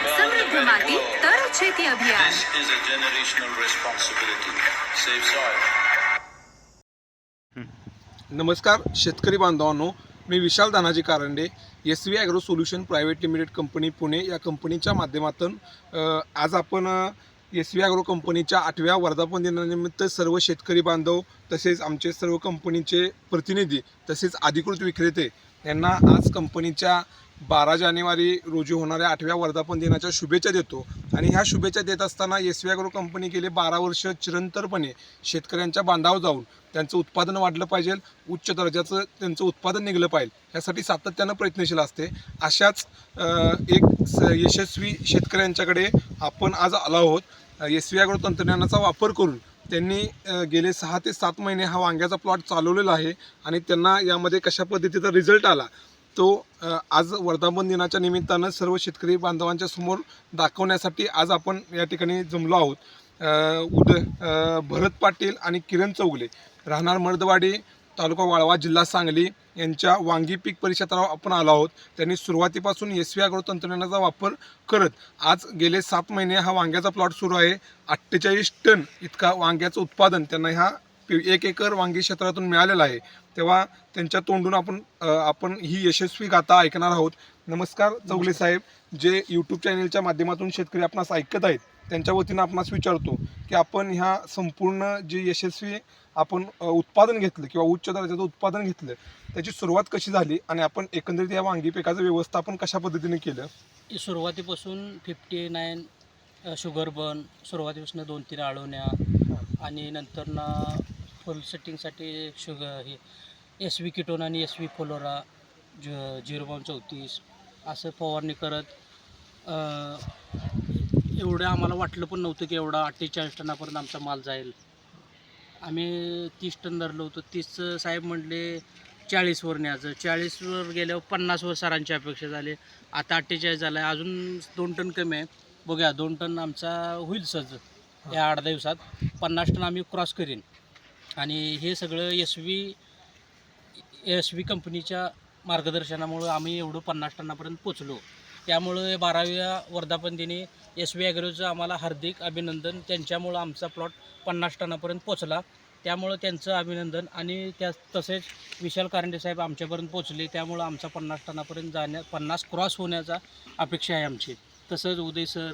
સમૃદ્ધ માટી તર છેતી અભિયાન This is a generational responsibility. Save soil. नमस्कार शेतकरी बांधवांनो मी Vishal Danaji Karande S V agro solution private limited company Pune या कंपनीच्या माध्यमातून अ, आज आपण एस व्ही ॲग्रो कंपनीच्या आठव्या वर्धापन दिनानिमित्त सर्व शेतकरी बांधव तसेच आमचे सर्व कंपनीचे प्रतिनिधी तसेच अधिकृत विक्रेते यांना आज कंपनीच्या बारा जानेवारी रोजी होणाऱ्या आठव्या वर्धापन दिनाच्या शुभेच्छा देतो. आणि ह्या शुभेच्छा देत असताना एस व्ही ॲग्रो कंपनी गेले बारा वर्ष चिरंतरपणे शेतकऱ्यांच्या बांधावर जाऊन त्यांचं उत्पादन वाढलं पाहिजे उच्च दर्जाचं त्यांचं उत्पादन निघलं पाहिजे यासाठी सातत्यानं प्रयत्नशील असते. अशाच एक स यशस्वी शेतकऱ्यांच्याकडे आपण आज आलो आहोत. एस व्ही ॲग्रो तंत्रज्ञानाचा वापर करून त्यांनी गेले सहा ते सात महिने हा वांग्याचा प्लॉट चालवलेला आहे आणि त्यांना यामध्ये कशा पद्धतीचा रिझल्ट आला तो आज वर्धापन दिनाच्या निमित्तानं सर्व शेतकरी बांधवांच्या समोर दाखवण्यासाठी आज आपण या ठिकाणी जमलो आहोत. उदय उद भरत पाटील आणि किरण चौगले राहणार मर्दवाडी तालुका वाळवा जिल्हा सांगली. यांच्या वांगी पीक परिक्षेत्रावर आपण आलो आहोत. त्यांनी सुरुवातीपासून एस व्ही आग्रो तंत्रज्ञानाचा वापर करत आज गेले सात महिने हा वांग्याचा प्लॉट सुरू आहे. अठ्ठेचाळीस टन इतका वांग्याचं उत्पादन त्यांना ह्या एक एकर वांगी क्षेत्रातून मिळालेलं आहे. तेव्हा त्यांच्या तोंडून आपण आपण ही यशस्वी गाथा ऐकणार आहोत. नमस्कार चौगले साहेब जे यूट्यूब चॅनेलच्या माध्यमातून शेतकरी आपणास ऐकत आहेत त्यांच्या वतीनं आपणास विचारतो की आपण ह्या संपूर्ण जे यशस्वी आपण उत्पादन घेतलं किंवा उच्च दर्जाचं उत्पादन घेतलं त्याची सुरुवात कशी झाली आणि आपण एकंदरीत या वांगी पिकाचं व्यवस्थापन कशा पद्धतीने केलं? सुरुवातीपासून फिफ्टी नाईन शुगर बन सुरुवातीपासून दोन तीन आळवण्या आणि नंतर ना फुल सेटिंगसाठी शुग हे एस व्ही किटोन आणि एस व्ही फोलोरा ज झिरो पॉईंट चौतीस असं फवारणी करत एवढं आम्हाला वाटलं पण नव्हतं की एवढा अठ्ठेचाळीस टनापर्यंत आमचा माल जाईल. आम्ही तीस टन धरलो होतो. तीस साहेब म्हटले चाळीसवर न्यायचं. चाळीसवर गेल्यावर पन्नासवर सरांची अपेक्षा झाली. आता अठ्ठेचाळीस झालं आहे अजून दोन टन कमी आहे. बघूया दोन टन आमचा होईल सज या आठ दिवसात पन्नास टन आम्ही क्रॉस करीन. आणि हे सगळं एस व्ही एस व्ही कंपनीच्या मार्गदर्शनामुळं आम्ही एवढं पन्नास टनापर्यंत पोचलो. त्यामुळं बाराव्या वर्धापन दिनी एस व्ही ॲग्रोचं आम्हाला हार्दिक अभिनंदन. त्यांच्यामुळं आमचा प्लॉट पन्नास टनापर्यंत पोचला. त्यामुळं त्यांचं अभिनंदन आणि त्या तसेच विशाल कारंडे साहेब आमच्यापर्यंत पोचले. त्यामुळं आमचा पन्नास टनापर्यंत जाण्या पन्नास क्रॉस होण्याचा अपेक्षा आहे आमची. तसंच उदय सर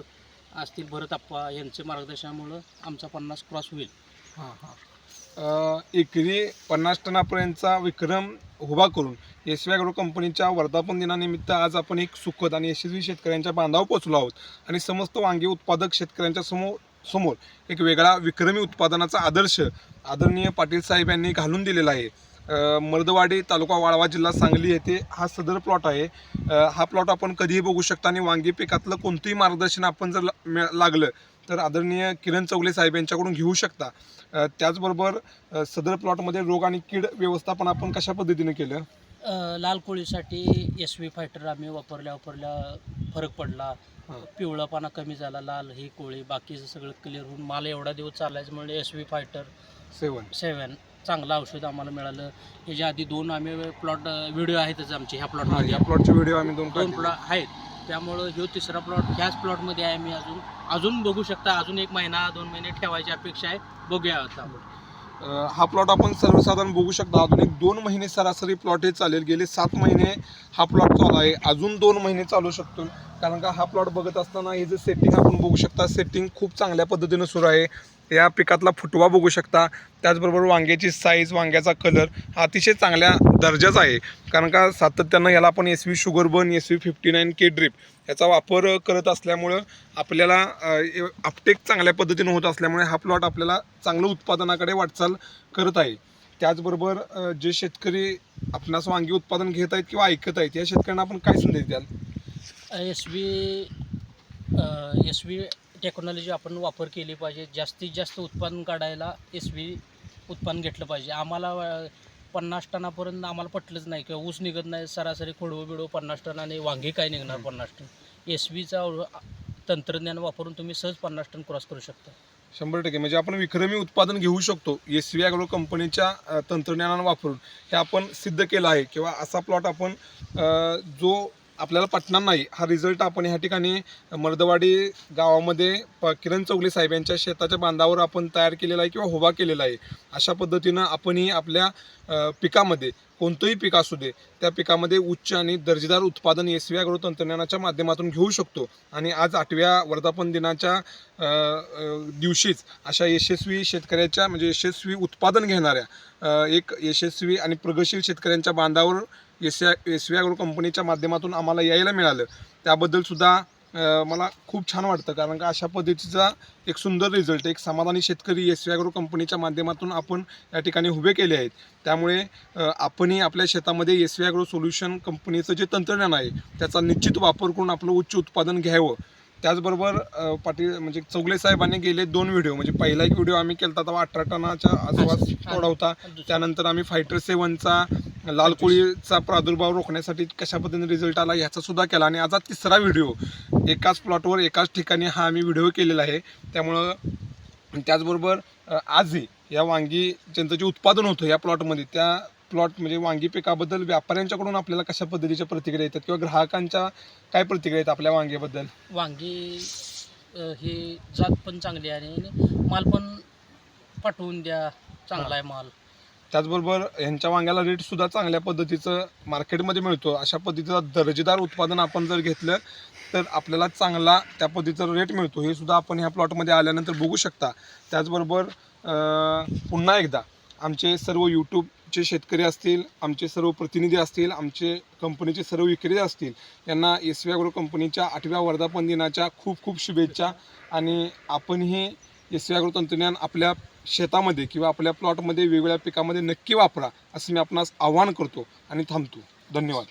असतील भरत आप्पा यांच्या मार्गदर्शनामुळं आमचा पन्नास क्रॉस होईल. हां हां. एकरी पन्नास टनापर्यंतचा विक्रम उभा करून एस व्ही कंपनीच्या वर्धापन दिनानिमित्त आज आपण एक सुखद आणि यशस्वी शेतकऱ्यांच्या बांधावर पोचलो आहोत. आणि समस्त वांगी उत्पादक शेतकऱ्यांच्या समोर समोर एक वेगळा विक्रमी उत्पादनाचा आदर्श आदरणीय पाटील साहेब यांनी घालून दिलेला आहे. मर्दवाडी तालुका वाळवा जिल्हा सांगली येथे हा सदर प्लॉट आहे. हा प्लॉट आपण कधीही बघू शकता आणि वांगी पिकातलं कोणतंही मार्गदर्शन आपण जर लागलं तर आदरणीय किरण चौगले साहेब यांच्याकडून घेऊ शकता. त्याचबरोबर सदर प्लॉटमध्ये रोग आणि कीड व्यवस्थापन आपण कशा पद्धतीने केलं? लाल कोळीसाठी एस व्ही फायटर आम्ही वापरल्या वापरल्या. फरक पडला. पिवळापणा कमी झाला लाल ही कोळी बाकीचं सगळं क्लिअर होऊन माल एवढा दिवस चालायचं म्हणजे S V fighter seven seven चांगलं औषध आम्हाला मिळालं. याच्या आधी दोन आम्ही प्लॉट व्हिडिओ आहेतच आमचे ह्या प्लॉटमध्ये या प्लॉटचे व्हिडिओ आम्ही दोन दोन. प्लॉट आहेत. त्यामुळं ह्यो तिसरा प्लॉट ह्याच प्लॉटमध्ये आहे मी अजून. अजून बघू शकता अजून एक महिना दोन महिने ठेवायची अपेक्षा आहे. बघूया आता. अ, हा प्लॉट आपण सर्वसाधारण बघू शकता. अजून एक दोन महिने सरासरी प्लॉट हे चालेल. गेले सात महिने हा प्लॉट चालू आहे. अजून दोन महिने चालू शकतो कारण का हा प्लॉट बघत असताना हे जे सेटिंग आपण बघू शकता सेटिंग खूप चांगल्या पद्धतीनं सुरू आहे. या पिकातला फुटवा बघू शकता. त्याचबरोबर वांग्याची साईज वांग्याचा कलर हा अतिशय चांगल्या दर्जाचा आहे. कारण का सातत्यानं याला आपण S V sugar bun S V fifty nine K drip याचा वापर करत असल्यामुळं आपल्याला अपटेक चांगल्या पद्धतीनं होत असल्यामुळे हा प्लॉट आपल्याला चांगलं उत्पादनाकडे वाटचाल करत आहे. त्याचबरोबर जे शेतकरी आपणास वांगी उत्पादन घेत आहेत किंवा ऐकत आहेत या शेतकऱ्यांना आपण काय संदेश द्याल? S V S V technology आपण वापर केली पाहिजे. जास्तीत जास्त उत्पादन काढायला एस व्ही उत्पादन घेतलं पाहिजे. आम्हाला पन्नास टनापर्यंत आम्हाला पटलंच नाही किंवा ऊस निघत नाही सरासरी खोडवं बिडवं पन्नास टन आणि वांगी काय निघणार पन्नास टन? एस व्हीचा तंत्रज्ञान वापरून तुम्ही सहज पन्नास टन क्रॉस करू शकता. शंभर टक्के. म्हणजे आपण विक्रमी उत्पादन घेऊ शकतो एस व्ही ॲग्रो कंपनीच्या तंत्रज्ञानानं वापरून. हे आपण सिद्ध केलं आहे किंवा असा प्लॉट आपण जो आपल्याला पटणार नाही. हा रिझल्ट आपण ह्या ठिकाणी मर्दवाडी गावामध्ये प किरण चौगले साहेब यांच्या शेताच्या बांधावर आपण तयार केलेला आहे किंवा उभा केलेला आहे. अशा पद्धतीनं आपणही आपल्या पिकामध्ये कोणतंही पीक असू दे त्या पिकामध्ये उच्च आणि दर्जेदार उत्पादन एस व्ही आग्रो तंत्रज्ञानाच्या माध्यमातून घेऊ शकतो. आणि आज आठव्या वर्धापन दिनाच्या दिवशीच अशा यशस्वी शेतकऱ्याच्या म्हणजे यशस्वी उत्पादन घेणाऱ्या एक यशस्वी आणि प्रगतशील शेतकऱ्यांच्या बांधावर एस एस व्ही अॅग्रो कंपनीच्या माध्यमातून आम्हाला यायला मिळालं. त्याबद्दल सुद्धा अ, मला खूप छान वाटतं. कारण का अशा पद्धतीचा एक सुंदर रिझल्ट एक समाधानी शेतकरी एस व्ही अॅग्रो कंपनीच्या माध्यमातून आपण या ठिकाणी उभे केले आहेत. त्यामुळे आपणही आपल्या शेतामध्ये एस व्ही अॅग्रो सोल्युशन कंपनीचं जे तंत्रज्ञान आहे त्याचा निश्चित वापर करून आपलं उच्च उत्पादन घ्यावं. त्याचबरोबर पाटील म्हणजे चौगले साहेबांनी गेले दोन व्हिडिओ म्हणजे पहिला एक व्हिडिओ आम्ही केला तेव्हा अठरा टनाच्या आसपास तोडा होता. त्यानंतर आम्ही फायटर सेवनचा लाल कोळीचा प्रादुर्भाव रोखण्यासाठी कशा पद्धतीने रिझल्ट आला ह्याचा सुद्धा केला आणि आता तिसरा व्हिडिओ एकाच प्लॉटवर एकाच ठिकाणी हा आम्ही व्हिडिओ केलेला आहे. त्यामुळं त्याचबरोबर आजही या वांगी ज्यांचं जे उत्पादन होतं या प्लॉटमध्ये त्या प्लॉट म्हणजे वांगी पिकाबद्दल व्यापाऱ्यांच्याकडून आपल्याला कशा पद्धतीच्या प्रतिक्रिया येतात किंवा ग्राहकांच्या काय प्रतिक्रिया आहेत आपल्या वांगेबद्दल वांगी ही जात पण चांगली आहे आणि माल पण पाठवून द्या चांगला आहे माल. त्याचबरोबर ह्यांच्या वांग्याला रेट सुद्धा चांगल्या पद्धतीचं मार्केटमध्ये मिळतो. अशा पद्धतीचं दर्जेदार उत्पादन आपण जर घेतलं तर आपल्याला चांगला त्या पद्धतीचा रेट मिळतो. हे सुद्धा आपण ह्या प्लॉटमध्ये आल्यानंतर बघू शकता. त्याचबरोबर पुन्हा एकदा आमचे सर्व यूट्यूबचे शेतकरी असतील आमचे सर्व प्रतिनिधी असतील आमचे कंपनीचे सर्व विक्रेते असतील यांना एस व्ही अॅग्रो कंपनीच्या आठव्या वर्धापन दिनाच्या खूप खूप शुभेच्छा. आणि आपणही एस व्ही अॅग्रो तंत्रज्ञान आपल्या शेतामध्ये किंवा आपल्या प्लॉटमध्ये वेगवेगळ्या पिकामध्ये नक्की वापरा असं मी आपणास आवाहन करतो आणि थांबतो. धन्यवाद.